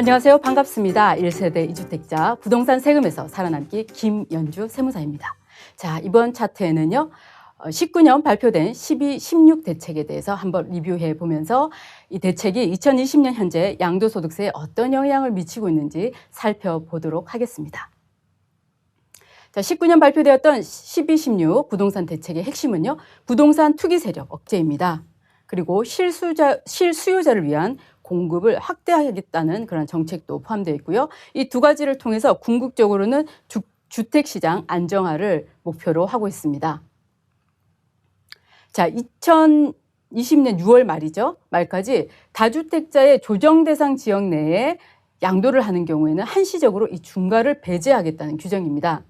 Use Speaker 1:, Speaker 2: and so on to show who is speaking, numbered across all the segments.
Speaker 1: 안녕하세요. 반갑습니다. 1세대 이주택자 부동산 세금에서 살아남기 김연주 세무사입니다. 자, 이번 차트에는요. 어, 19년 발표된 12, 16 대책에 대해서 한번 리뷰해 보면서 이 대책이 2020년 현재 양도소득세에 어떤 영향을 미치고 있는지 살펴보도록 하겠습니다. 자, 19년 발표되었던 12, 16 부동산 대책의 핵심은요. 부동산 투기 세력 억제입니다. 그리고 실수자, 실수요자를 위한 공급을 확대하겠다는 그런 정책도 포함되어 있고요. 이 두 가지를 통해서 궁극적으로는 주, 주택 시장 안정화를 목표로 하고 있습니다. 자, 2020년 6월 말이죠. 말까지 다주택자의 조정 대상 지역 내에 양도를 하는 경우에는 한시적으로 이 중과를 배제하겠다는 규정입니다.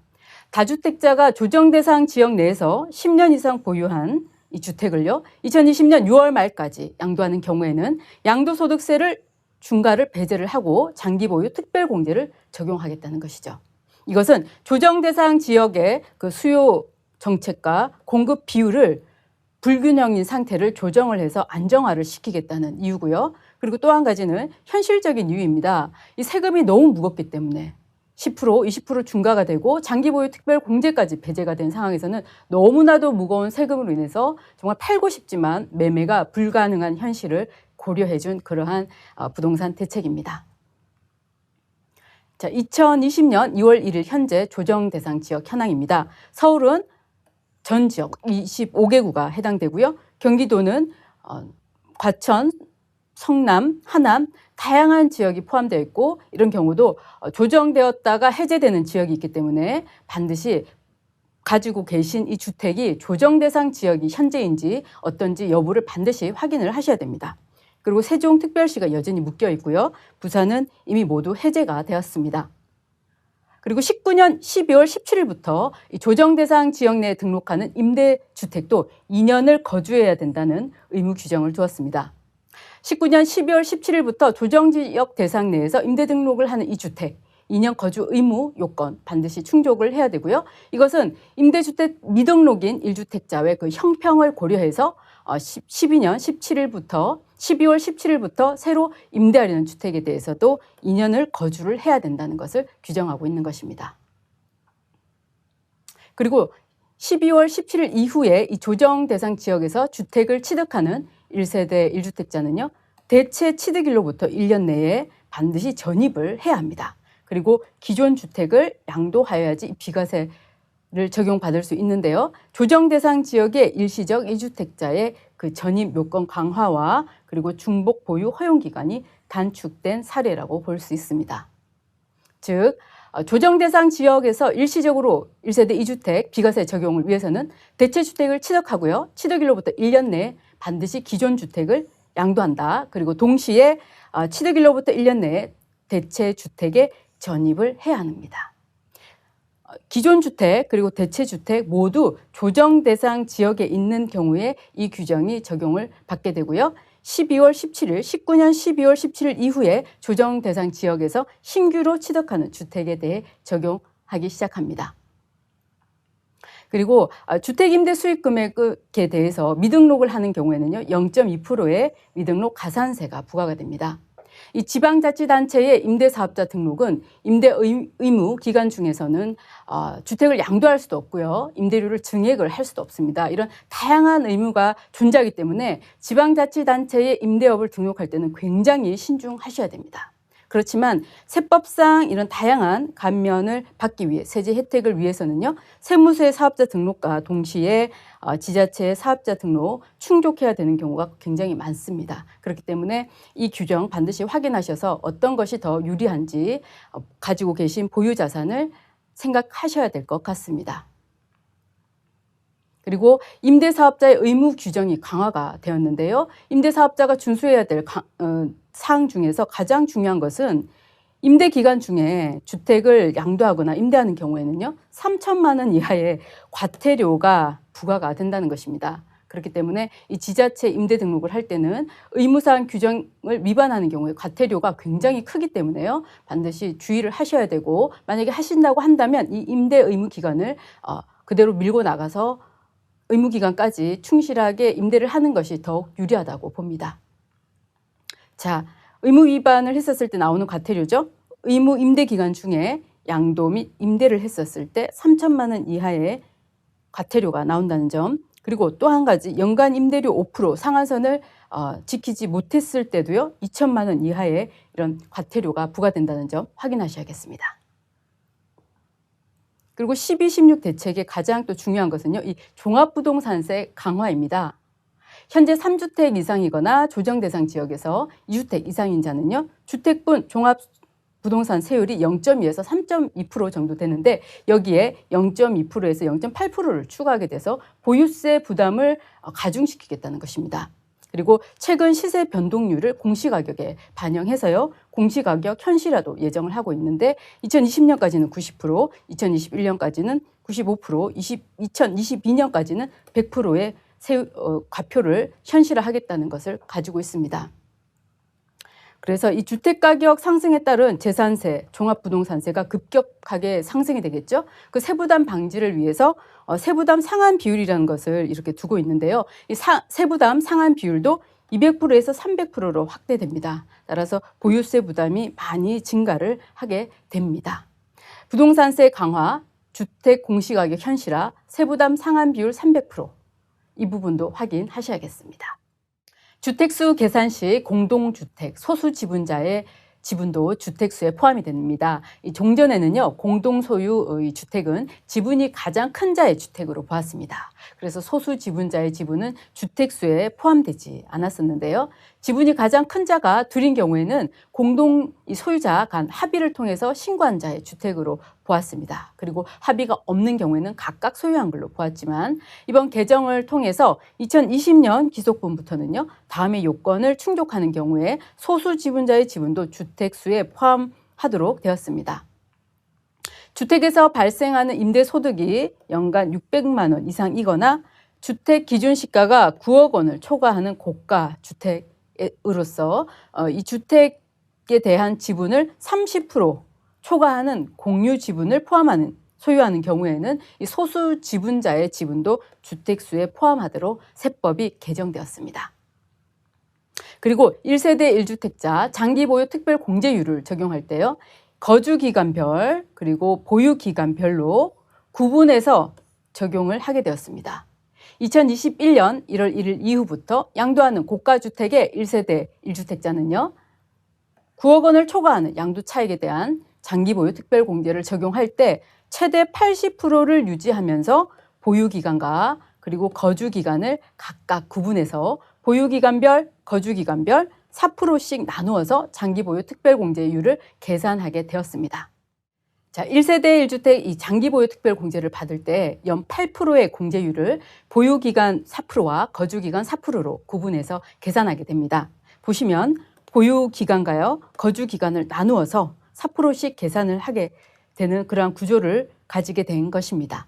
Speaker 1: 다주택자가 조정 대상 지역 내에서 10년 이상 보유한 이 주택을요, 2020년 6월 말까지 양도하는 경우에는 양도소득세를 중과를 배제를 하고 장기 보유 특별 공제를 적용하겠다는 것이죠. 이것은 조정 대상 지역의 그 수요 정책과 공급 비율을 불균형인 상태를 조정을 해서 안정화를 시키겠다는 이유고요. 그리고 또 한 가지는 현실적인 이유입니다. 이 세금이 너무 무겁기 때문에 10% 20% 중과가 되고 장기 보유 특별 공제까지 배제가 된 상황에서는 너무나도 무거운 세금으로 인해서 정말 팔고 싶지만 매매가 불가능한 현실을 고려해 준 그러한 어, 부동산 대책입니다. 자, 2020년 2월 1일 현재 조정 대상 지역 현황입니다. 서울은 전 지역 25개구가 해당되고요. 경기도는 어, 과천, 성남, 하남 다양한 지역이 포함되어 있고 이런 경우도 어, 조정되었다가 해제되는 지역이 있기 때문에 반드시 가지고 계신 이 주택이 조정 대상 지역이 현재인지 어떤지 여부를 반드시 확인을 하셔야 됩니다. 그리고 세종특별시가 여전히 묶여 있고요. 부산은 이미 모두 해제가 되었습니다. 그리고 19년 12월 17일부터 조정 대상 지역 내에 등록하는 임대주택도 2년을 거주해야 된다는 의무 규정을 두었습니다. 19년 12월 17일부터 조정지역 대상 내에서 임대 등록을 하는 이 주택 2년 거주 의무 요건 반드시 충족을 해야 되고요. 이것은 임대주택 미등록인 1주택자의 그 형평을 고려해서 12년 17일부터 12월 17일부터 새로 임대하려는 주택에 대해서도 2년을 거주를 해야 된다는 것을 규정하고 있는 것입니다. 그리고 12월 17일 이후에 이 조정 대상 지역에서 주택을 취득하는 1세대 1주택자는요. 대체 취득일로부터 1년 내에 반드시 전입을 해야 합니다. 그리고 기존 주택을 양도하여야지 비과세를 적용받을 수 있는데요. 조정 대상 지역의 일시적 1주택자의 그 전입 요건 강화와 그리고 중복 보유 허용 기간이 단축된 사례라고 볼 수 있습니다. 즉 어, 조정 대상 지역에서 일시적으로 1세대 2주택 비과세 적용을 위해서는 대체 주택을 취득하고요. 취득일로부터 1년 내에 반드시 기존 주택을 양도한다. 그리고 동시에 어, 취득일로부터 1년 내에 대체 주택에 전입을 해야 합니다. 어, 기존 주택 그리고 대체 주택 모두 조정 대상 지역에 있는 경우에 이 규정이 적용을 받게 되고요. 12월 17일, 19년 12월 17일 이후에 조정 대상 지역에서 신규로 취득하는 주택에 대해 적용하기 시작합니다. 그리고 아, 주택임대 수익 금액에 대해서 미등록을 하는 경우에는요, 0.2%의 미등록 가산세가 부과가 됩니다. 이 지방자치단체의 임대사업자 등록은 임대 의무 기간 중에서는 어, 주택을 양도할 수도 없고요. 임대료를 증액을 할 수도 없습니다. 이런 다양한 의무가 존재하기 때문에 지방자치단체의 임대업을 등록할 때는 굉장히 신중하셔야 됩니다. 그렇지만 세법상 이런 다양한 감면을 받기 위해 세제 혜택을 위해서는요 세무세 사업자 등록과 동시에 어, 지자체 사업자 등록 충족해야 되는 경우가 굉장히 많습니다. 그렇기 때문에 이 규정 반드시 확인하셔서 어떤 것이 더 유리한지 어, 가지고 계신 보유 자산을 생각하셔야 될 것 같습니다. 그리고 임대사업자의 의무 규정이 강화가 되었는데요. 임대사업자가 준수해야 될 어, 사항 중에서 가장 중요한 것은 임대 기간 중에 주택을 양도하거나 임대하는 경우에는요, 3천만 원 이하의 과태료가 부과가 된다는 것입니다. 그렇기 때문에 이 지자체 임대 등록을 할 때는 의무사항 규정을 위반하는 경우에 과태료가 굉장히 크기 때문에요. 반드시 주의를 하셔야 되고 만약에 하신다고 한다면 이 임대 의무 기간을 어, 그대로 밀고 나가서 의무 기간까지 충실하게 임대를 하는 것이 더욱 유리하다고 봅니다. 자, 의무 위반을 했었을 때 나오는 과태료죠. 의무 임대 기간 중에 양도 및 임대를 했었을 때 3천만 원 이하의 과태료가 나온다는 점. 그리고 또 한 가지 연간 임대료 5% 상한선을 어, 지키지 못했을 때도요 2천만 원 이하의 이런 과태료가 부과된다는 점 확인하셔야겠습니다. 그리고 12, 16 대책의 가장 또 중요한 것은요 이 종합부동산세 강화입니다. 현재 3주택 이상이거나 조정 대상 지역에서 2주택 이상인 자는요 주택분 종합 부동산 세율이 0.2에서 3.2% 정도 되는데 여기에 0.2%에서 0.8%를 추가하게 돼서 보유세 부담을 어, 가중시키겠다는 것입니다. 그리고 최근 시세 변동률을 공시가격에 반영해서요. 공시가격 현실화도 예정을 하고 있는데 2020년까지는 90%, 2021년까지는 95%, 20, 2022년까지는 100%의 세, 어, 과표를 현실화하겠다는 것을 가지고 있습니다. 그래서 이 주택 가격 상승에 따른 재산세, 종합부동산세가 급격하게 상승이 되겠죠. 그 세부담 방지를 위해서 어, 세부담 상한 비율이라는 것을 이렇게 두고 있는데요. 이 사, 세부담 상한 비율도 200%에서 300%로 확대됩니다. 따라서 보유세 부담이 많이 증가를 하게 됩니다. 부동산세 강화, 주택 공시가격 현실화, 세부담 상한 비율 300%이 부분도 확인하셔야겠습니다. 주택수 계산 시 공동주택 소수 지분자의 지분도 주택수에 포함이 됩니다. 이 종전에는요 공동 소유의 주택은 지분이 가장 큰 자의 주택으로 보았습니다. 그래서 소수 지분자의 지분은 주택수에 포함되지 않았었는데요. 지분이 가장 큰 자가 둘인 경우에는 공동 소유자 간 합의를 통해서 신고한 자의 주택으로 보았습니다. 그리고 합의가 없는 경우에는 각각 소유한 걸로 보았지만 이번 개정을 통해서 2020년 기속분부터는요 다음의 요건을 충족하는 경우에 소수 지분자의 지분도 주택수에 포함하도록 되었습니다. 주택에서 발생하는 임대 소득이 연간 600만 원 이상이거나 주택 기준 시가가 9억 원을 초과하는 고가 주택 으로서 어, 이 주택에 대한 지분을 30% 초과하는 공유 지분을 포함하는 소유하는 경우에는 이 소수 지분자의 지분도 주택수에 포함하도록 세법이 개정되었습니다. 그리고 1세대 1주택자 장기 보유 특별 공제율을 적용할 때요. 거주 기간별 그리고 보유 기간별로 구분해서 적용을 하게 되었습니다. 2021년 1월 1일 이후부터 양도하는 고가주택의 1세대 1주택자는요. 9억 원을 초과하는 양도 차익에 대한 장기 보유 특별 공제를 적용할 때 최대 80%를 유지하면서 보유 기간과 그리고 거주 기간을 각각 구분해서 보유 기간별, 거주 기간별 4%씩 나누어서 장기 보유 특별 공제율을 계산하게 되었습니다. 자, 1세대 1주택 이 장기 보유 특별 공제를 받을 때 연 8%의 공제율을 보유 기간 4%와 거주 기간 4%로 구분해서 계산하게 됩니다. 보시면 보유 기간과요, 거주 기간을 나누어서 4%씩 계산을 하게 되는 그러한 구조를 가지게 된 것입니다.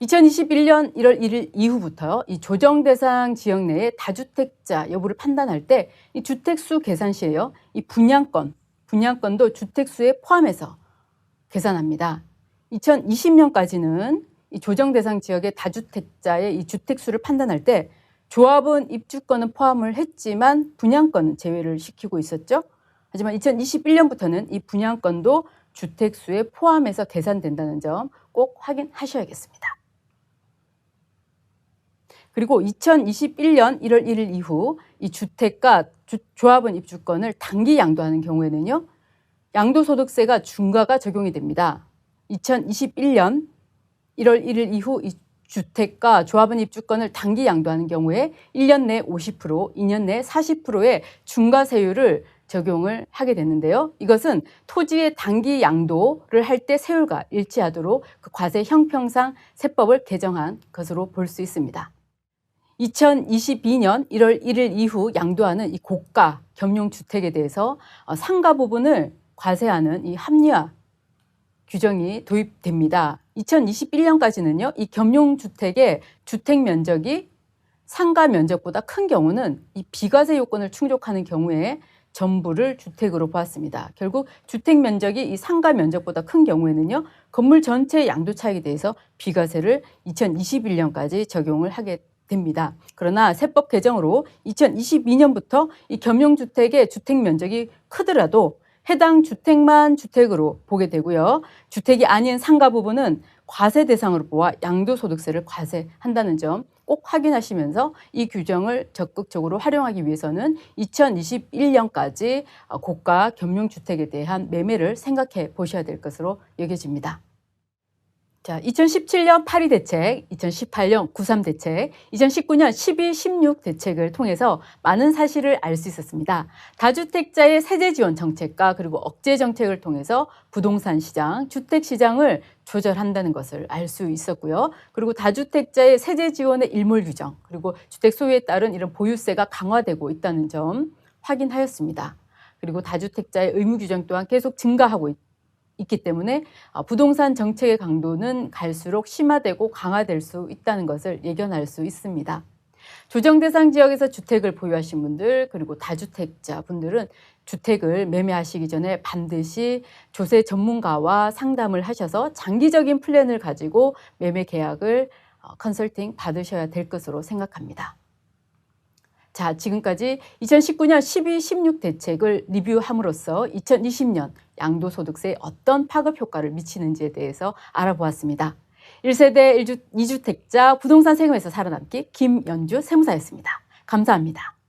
Speaker 1: 2021년 1월 1일 이후부터 이 조정 대상 지역 내의 다주택자 여부를 판단할 때 이 주택수 계산 시에요. 이 분양권 분양권도 주택수에 포함해서 계산합니다. 2020년까지는 이 조정 대상 지역의 다주택자의 이 주택수를 판단할 때 조합은 입주권은 포함을 했지만 분양권은 제외를 시키고 있었죠. 하지만 2021년부터는 이 분양권도 주택수에 포함해서 계산된다는 점 꼭 확인하셔야겠습니다. 그리고 2021년 1월 1일 이후 이 주택과 주, 조합원 입주권을 단기 양도하는 경우에는요. 양도소득세가 중과가 적용이 됩니다. 2021년 1월 1일 이후 이 주택과 조합원 입주권을 단기 양도하는 경우에 1년 내 50%, 2년 내 40%의 중과세율을 적용을 하게 되는데요. 이것은 토지의 단기 양도를 할 때 세율과 일치하도록 그 과세 형평상 세법을 개정한 것으로 볼 수 있습니다. 2022년 1월 1일 이후 양도하는 이 고가 겸용 주택에 대해서 어, 상가 부분을 과세하는 이 합리화 규정이 도입됩니다. 2021년까지는요, 이 겸용 주택의 주택 면적이 상가 면적보다 큰 경우는 이 비과세 요건을 충족하는 경우에 전부를 주택으로 보았습니다. 결국 주택 면적이 이 상가 면적보다 큰 경우에는요, 건물 전체 양도 차익에 대해서 비과세를 2021년까지 적용을 하게 됩니다. 그러나 세법 개정으로 2022년부터 이 겸용주택의 주택 면적이 크더라도 해당 주택만 주택으로 보게 되고요. 주택이 아닌 상가 부분은 과세 대상으로 보아 양도소득세를 과세한다는 점 꼭 확인하시면서 이 규정을 적극적으로 활용하기 위해서는 2021년까지 고가 겸용주택에 대한 매매를 생각해 보셔야 될 것으로 여겨집니다. 자, 2017년 8.2 대책, 2018년 9.3 대책, 2019년 12, 16 대책을 통해서 많은 사실을 알 수 있었습니다. 다주택자의 세제 지원 정책과 그리고 억제 정책을 통해서 부동산 시장, 주택 시장을 조절한다는 것을 알 수 있었고요. 그리고 다주택자의 세제 지원의 일몰 규정, 그리고 주택 소유에 따른 이런 보유세가 강화되고 있다는 점 확인하였습니다. 그리고 다주택자의 의무 규정 또한 계속 증가하고 있 있기 때문에 어, 부동산 정책의 강도는 갈수록 심화되고 강화될 수 있다는 것을 예견할 수 있습니다. 조정 대상 지역에서 주택을 보유하신 분들 그리고 다주택자 분들은 주택을 매매하시기 전에 반드시 조세 전문가와 상담을 하셔서 장기적인 플랜을 가지고 매매 계약을 어, 컨설팅 받으셔야 될 것으로 생각합니다. 자, 지금까지 2019년 12, 16 대책을 리뷰함으로써 2020년 양도소득세에 어떤 파급 효과를 미치는지에 대해서 알아보았습니다. 1세대 1주, 2주택자 부동산 세금에서 살아남기 김연주 세무사였습니다. 감사합니다.